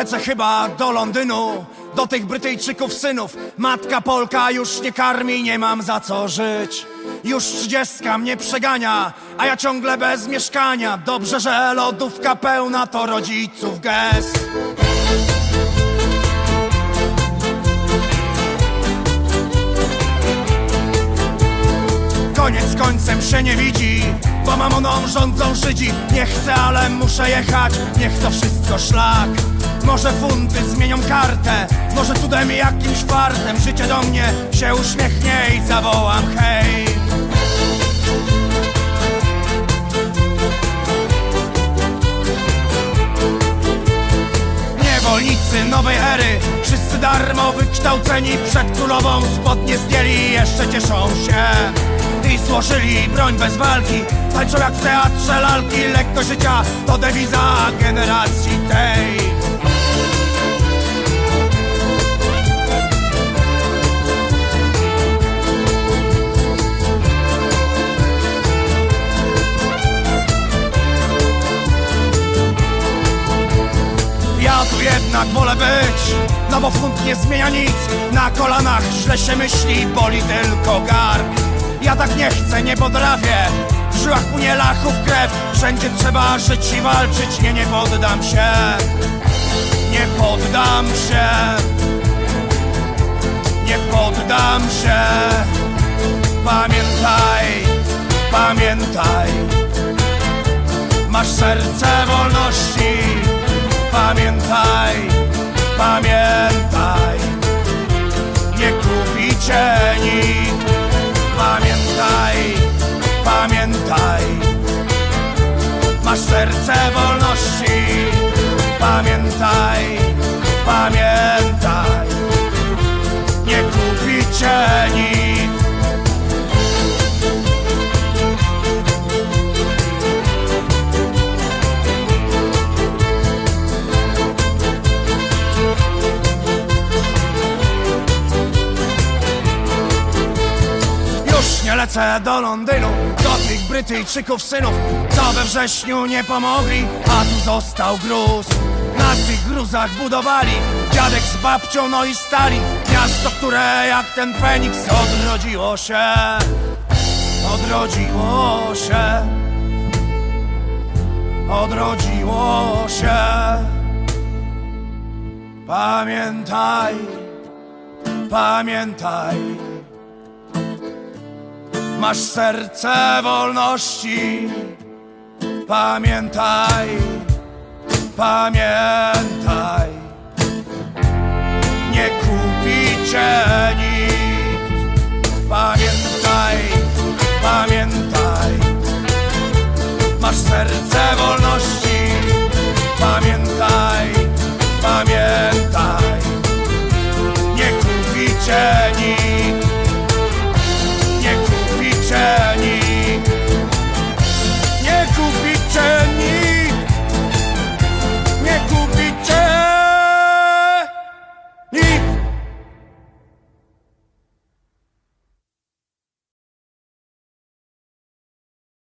lecę chyba do Londynu Do tych Brytyjczyków synów. Matka Polka już nie karmi, nie mam za co żyć. Już trzydziestka mnie przegania A ja ciągle bez mieszkania. Dobrze, że lodówka pełna to rodziców gest. Koniec końcem się nie widzi Bo mamoną rządzą Żydzi. Nie chcę, ale muszę jechać Niech to wszystko szlak Może funty zmienią kartę Może cudem jakimś fartem Życie do mnie się uśmiechnie I zawołam hej. Niewolnicy nowej ery Wszyscy darmo wykształceni Przed królową spodnie zdjęli i Jeszcze cieszą się. I złożyli broń bez walki Tańczą jak w teatrze lalki Lekko życia to dewiza generacji tej jednak wolę być. No bo funt nie zmienia nic. Na kolanach źle się myśli Boli tylko garb Ja tak nie chcę, nie potrafię. W żyłach płynie lachów krew. Wszędzie trzeba żyć i walczyć. Nie, nie poddam się. Nie poddam się. Nie poddam się. Pamiętaj, pamiętaj. Masz serce wolności Pamiętaj, pamiętaj. Nie kupi cię nikt Pamiętaj, pamiętaj. Masz serce wolności. Pamiętaj, pamiętaj. Nie kupi cię nikt Już nie lecę do Londynu Do tych Brytyjczyków synów Co we wrześniu nie pomogli A tu został gruz. Na tych gruzach budowali Dziadek z babcią no i stali. Miasto, które jak ten Feniks Odrodziło się Odrodziło się Odrodziło się. Pamiętaj Pamiętaj Masz serce wolności. Pamiętaj Pamiętaj. Nie kupi cię nikt. Pamiętaj Pamiętaj. Masz serce wolności Eat.